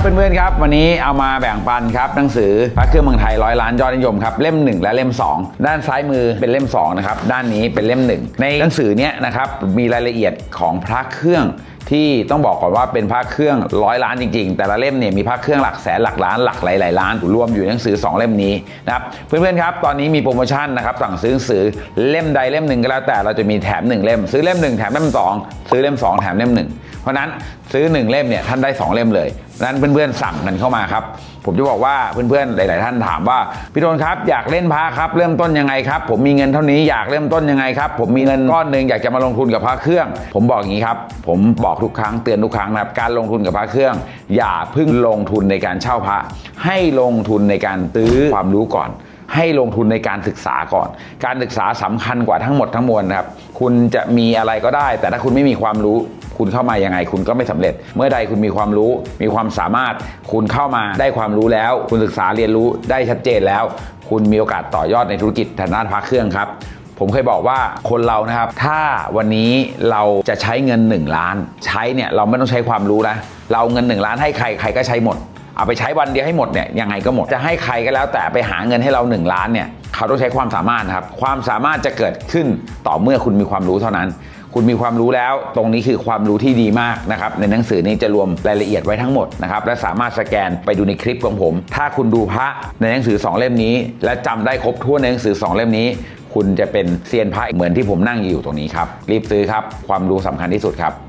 เพื่อนๆครับวันนี้เอามาแบ่งปันครับหนังสือพระเครื่องเมืองไทยร้อยล้านยอดนิยมครับเล่ม 1 และเล่ม 2 ด้านซ้ายมือเป็นเล่ม2นะครับด้านนี้เป็นเล่ม 1 ในหนังสือเนี้ยนะครับมีรายละเอียดของพระเครื่องที่ต้องบอกก่อนว่าเป็นพระเครื่องร้อยล้านจริง ๆ แต่ละเล่มเนี่ยมีพระเครื่องหลักแสนหลักล้านหลักหลายๆล้านรวมอยู่ในหนังสือ 2 เล่มนี้นะครับเพื่อนๆครับตอนนี้มีโปรโมชั่นนะครับสั่งซื้อหนังสือเล่มใดเล่มหนึ่งก็แล้วแต่เราจะมีแถมหนึ่งเล่ม ซื้อเล่มหนึ่งแถมเล่มสองซื้อเล่มสองแถมเล่มหนึ่งเพราะนั้นซื้อ 1 เล่มเนี่ยท่านได้ 2 เล่มเลย นั้นเพื่อนๆสั่งกันเข้ามาครับ ผมจะบอกว่าเพื่อนๆหลาย ๆ ท่านถามว่าพี่โดนครับอยากเล่นพระครับเริ่มต้นยังไงครับผมมีเงินเท่านี้อยากเริ่มต้นยังไงครับผมมีเงินก้อนหนึ่งอยากจะมาลงทุนกับพระเครื่อง ผมบอกอย่างนี้ครับผมบอกทุกครั้งเตือนทุกครั้งนะครับการลงทุนกับพระเครื่อง อย่าเพิ่งลงทุนในการเช่าพระ ให้ลงทุนในการซื้อความรู้ก่อนให้ลงทุนในการศึกษาก่อน การศึกษาสำคัญกว่าทั้งหมดทั้งมวลนะครับ คุณจะมีอะไรก็ได้ แต่ถ้าคุณไม่มีความรู้ คุณเข้ามายังไง คุณก็ไม่สำเร็จ เมื่อใดคุณมีความรู้ มีความสามารถ คุณเข้ามาได้ความรู้แล้ว คุณศึกษาเรียนรู้ได้ชัดเจนแล้ว คุณมีโอกาสต่อยอดในธุรกิจทางด้านพระเครื่องครับผมเคยบอกว่าคนเรานะครับ ถ้าวันนี้เราจะใช้เงิน 1 ล้าน ใช้เนี่ยเราไม่ต้องใช้ความรู้นะ เราเอาเงิน 1 ล้านให้ใครใครก็ใช้หมด เอาไปใช้วันเดียวให้หมดเนี่ยยังไงก็หมด จะให้ใครก็แล้วแต่ไปหาเงินให้เรา 1 ล้านเนี่ย เขาต้องใช้ความสามารถนะครับ ความสามารถจะเกิดขึ้นต่อเมื่อคุณมีความรู้เท่านั้น คุณมีความรู้แล้วตรงนี้คือความรู้ที่ดีมากนะครับ ในหนังสือนี้จะรวมรายละเอียดไว้ทั้งหมดนะครับ และสามารถสแกนไปดูในคลิปของผม ถ้าคุณดูพระในหนังสือ 2 เล่มนี้ และจำได้ครบถ้วนในหนังสือ 2 เล่มนี้ คุณจะเป็นเซียนพระเหมือนที่ผมนั่งอยู่ตรงนี้ครับรีบซื้อครับความรู้สำคัญที่สุดครับ